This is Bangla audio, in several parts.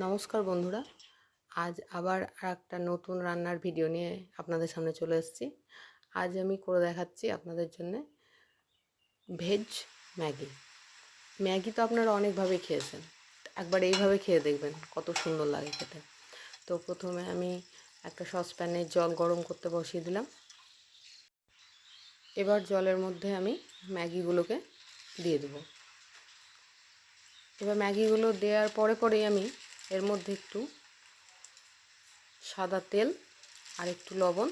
নমস্কার বন্ধুরা। আজ আবার একটা নতুন রান্নার ভিডিও নিয়ে আপনাদের সামনে চলে এসেছি। আজ আমি করে দেখাচ্ছি আপনাদের জন্য ভেজ ম্যাগি। ম্যাগি তো আপনারা অনেকভাবে খেয়েছেন। একবার এইভাবে খেয়ে দেখবেন কত সুন্দর লাগে খেতে। তো প্রথমে আমি একটা সসপ্যানে জল গরম করতে বসিয়ে দিলাম। এবার জলের মধ্যে আমি ম্যাগিগুলোকে দিয়ে দেবো। এবার ম্যাগিগুলো দেওয়ার পরে পরেই আমি এর মধ্যে একটু সাদা তেল আর একটু লবণ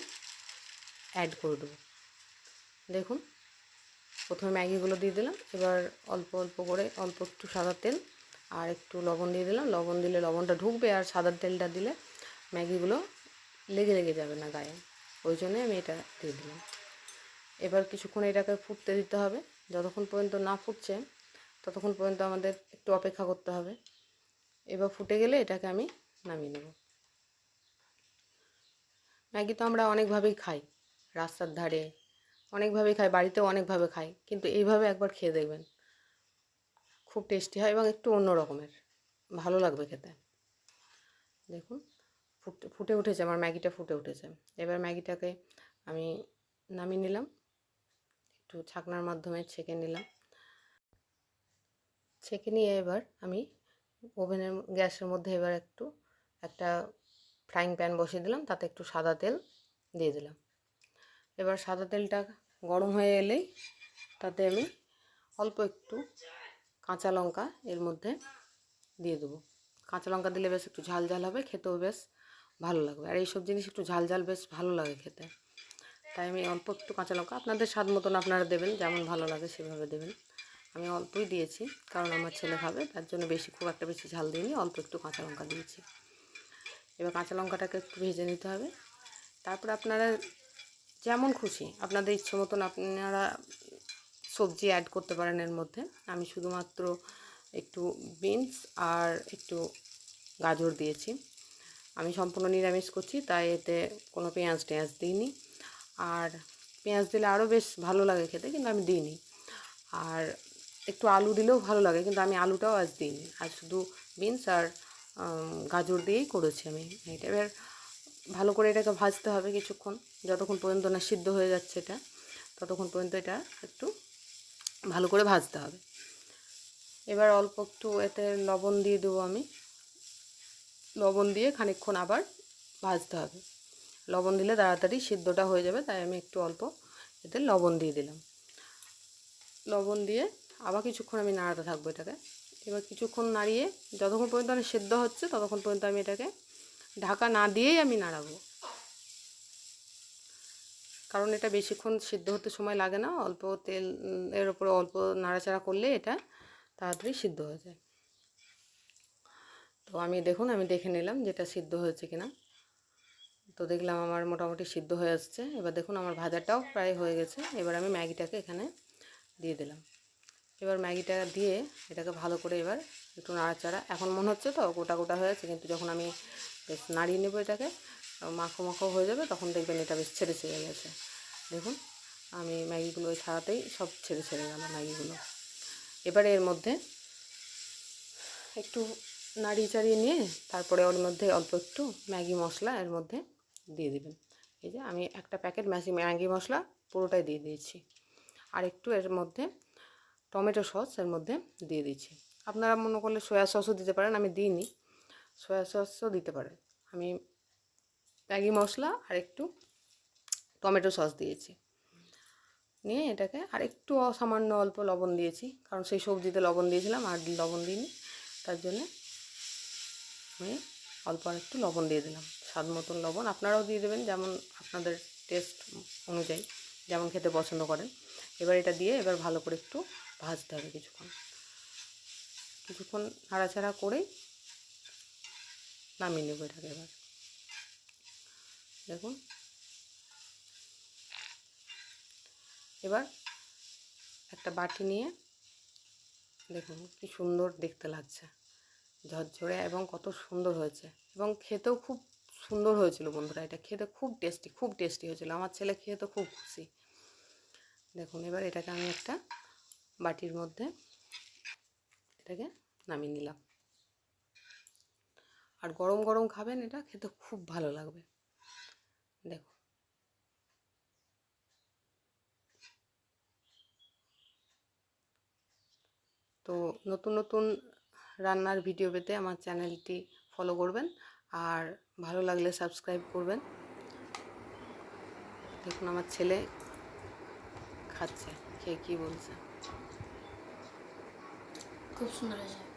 অ্যাড করে দেবো। দেখুন, প্রথমে ম্যাগিগুলো দিয়ে দিলাম, এবার অল্প অল্প করে অল্প একটু সাদা তেল আর একটু লবণ দিয়ে দিলাম। লবণ দিলে লবণটা ঢুকবে আর সাদা তেলটা দিলে ম্যাগিগুলো লেগে লেগে যাবে না গায়ে। ওই জন্যে আমি এটা দিয়ে দিলাম। এবার কিছুক্ষণ এটাকে ফুটতে দিতে হবে। যতক্ষণ পর্যন্ত না ফুটছে, ততক্ষণ পর্যন্ত আমাদের একটু অপেক্ষা করতে হবে। এবার ফুটে গেলে এটাকে আমি নামিয়ে নেব। ম্যাগি তো আমরা অনেকভাবেই খাই রাস্তার ধারে, অনেকভাবেই খাই, বাড়িতেও অনেকভাবে খাই, কিন্তু এইভাবে একবার খেয়ে দেখবেন, খুব টেস্টি হয় এবং একটু অন্য রকমের, ভালো লাগবে খেতে। দেখুন, ফুটে ফুটে উঠেছে, আমার ম্যাগিটা ফুটে উঠেছে। এবার ম্যাগিটাকে আমি নামিয়ে নিলাম, একটু ছাকনার মাধ্যমে ছেঁকে নিলাম। ছেঁকে নিয়ে এবার আমি ওভেনের গ্যাসের মধ্যে এবার একটু, একটা ফ্রাইং প্যান বসিয়ে দিলাম, তাতে একটু সাদা তেল দিয়ে দিলাম। এবার সাদা তেলটা গরম হয়ে এলেই তাতে আমি অল্প একটু কাঁচা লঙ্কা এর মধ্যে দিয়ে দেবো। কাঁচা লঙ্কা দিলে বেশ একটু ঝাল ঝাল হবে, খেতেও বেশ ভালো লাগবে। আর এইসব জিনিস একটু ঝাল ঝাল বেশ ভালো লাগে খেতে। তাই আমি অল্প একটু কাঁচা লঙ্কা, আপনাদের স্বাদ মতন আপনারা দেবেন, যেমন ভালো লাগে সেভাবে দেবেন। আমি অল্পই দিয়েছি, কারণ আমার ছেলে খাবে, তার জন্য বেশি, খুব একটা বেশি ঝাল দিইনি, অল্প একটু কাঁচা লঙ্কা দিয়েছি। এবার কাঁচা লঙ্কাটাকে একটু ভেজে নিতে হবে। তারপর আপনারা যেমন খুশি, আপনাদের ইচ্ছে মতন আপনারা সবজি অ্যাড করতে পারেন এর মধ্যে। আমি শুধুমাত্র একটু বিনস আর একটু গাজর দিয়েছি। আমি সম্পূর্ণ নিরামিষ করছি, তাই এতে কোনো পেঁয়াজ টেঁয়াজ দিইনি। আর পেঁয়াজ দিলে আরও বেশ ভালো লাগে খেতে, কিন্তু আমি দিইনি। আর একটু আলু দিলেও ভালো লাগে, কিন্তু আমি আলুটাও আজ দিইনি। আজ শুধু বিনস আর গাজর দিয়েই করেছি আমি। এটা এবার ভালো করে এটাকে ভাজতে হবে কিছুক্ষণ, যতক্ষণ পর্যন্ত না সিদ্ধ হয়ে যাচ্ছে এটা, ততক্ষণ পর্যন্ত এটা একটু ভালো করে ভাজতে হবে। এবার অল্প একটু এতে লবণ দিয়ে দেবো আমি। লবণ দিয়ে খানিকক্ষণ আবার ভাজতে হবে। লবণ দিলে তাড়াতাড়ি সিদ্ধটা হয়ে যাবে, তাই আমি একটু অল্প এতে লবণ দিয়ে দিলাম। লবণ দিয়ে আবার কিছুক্ষণ আমি নাড়াতে থাকব এটাকে। এবার কিছুক্ষণ নাড়িয়ে যতক্ষণ পর্যন্ত আমি সেদ্ধ হচ্ছে ততক্ষণ পর্যন্ত আমি এটাকে ঢাকা না দিয়েই আমি নাড়াবো। কারণ এটা বেশিক্ষণ সিদ্ধ হতে সময় লাগে না, অল্প তেল এর উপরে অল্প নাড়াচাড়া করলে এটা তাড়াতাড়ি সিদ্ধ হয়ে যায়। তো আমি দেখুন, আমি দেখে নিলাম যেটা সিদ্ধ হয়েছে কিনা। তো দেখলাম আমার মোটামুটি সিদ্ধ হয়ে আসছে। এবার দেখুন, আমার ভাজাটাও প্রায় হয়ে গেছে। এবার আমি ম্যাগিটাকে এখানে দিয়ে দিলাম। এবার ম্যাগিটা দিয়ে এটাকে ভালো করে এবার একটু নাড়াচাড়া। এখন মনে হচ্ছে তো গোটা গোটা হয়ে আছে কিন্তু যখন আমি বেশ নাড়িয়ে নেব এটাকে, মাখো মাখো হয়ে যাবে, তখন দেখবেন এটা বেশ ছেড়ে ছেড়ে গেছে। দেখুন, আমি ম্যাগিগুলো ছাড়াতেই সব ছেড়ে ছেড়ে গেল ম্যাগিগুলো। এবারে এর মধ্যে একটু নাড়িয়ে চাড়িয়ে নিয়ে তারপরে ওর মধ্যে অল্প একটু ম্যাগি মশলা এর মধ্যে দিয়ে দেবেন। এই যে আমি একটা প্যাকেট ম্যাগি ম্যাগি মশলা পুরোটাই দিয়ে দিয়েছি। আর একটু এর মধ্যে টমেটো সস এর মধ্যে দিয়ে দিচ্ছি। আপনারা মনে করলে সয়া সসও দিতে পারেন, আমি দিইনি। সয়া সসও দিতে পারেন। আমি ম্যাগি মশলা আর একটু টমেটো সস দিয়েছি। নিয়ে এটাকে আর একটু অসামান্য অল্প লবণ দিয়েছি, কারণ সেই সবজিতে লবণ দিয়েছিলাম, আর লবণ দিইনি। তার জন্যে আমি অল্প আর একটু লবণ দিয়ে দিলাম। স্বাদ মতন লবণ আপনারাও দিয়ে দেবেন, যেমন আপনাদের টেস্ট অনুযায়ী, যেমন খেতে পছন্দ করেন। এবার এটা দিয়ে এবার ভালো করে একটু ভাজতে হবে কিছুক্ষণ। কিছুক্ষণ নাড়াচাড়া করে নামিয়ে নেব এটাকে এবার। দেখুন। এবার একটা বাটি নিয়ে দেখুন কি সুন্দর দেখতে লাগছে। ঝরঝরে এবং কত সুন্দর হয়েছে। এবং খেতেও খুব সুন্দর হয়েছিল বন্ধুরা এটা। খেতে খুব টেস্টি খুব টেস্টি হয়েছিল। আমার ছেলে খেয়ে তো খুব খুশি। দেখুন এবার এটাকে আমি একটা বাটির মধ্যে এটাকে নামিয়ে নিলাম। আর গরম গরম খাবেন, এটা খেতে খুব ভালো লাগবে। দেখো। তো নতুন নতুন রান্নার ভিডিও পেতে আমার চ্যানেলটি ফলো করবেন আর ভালো লাগলে সাবস্ক্রাইব করবেন। দেখুন আমার ছেলে খাচ্ছে, খেয়ে কী বলছে। খুব সুন্দর হয়েছে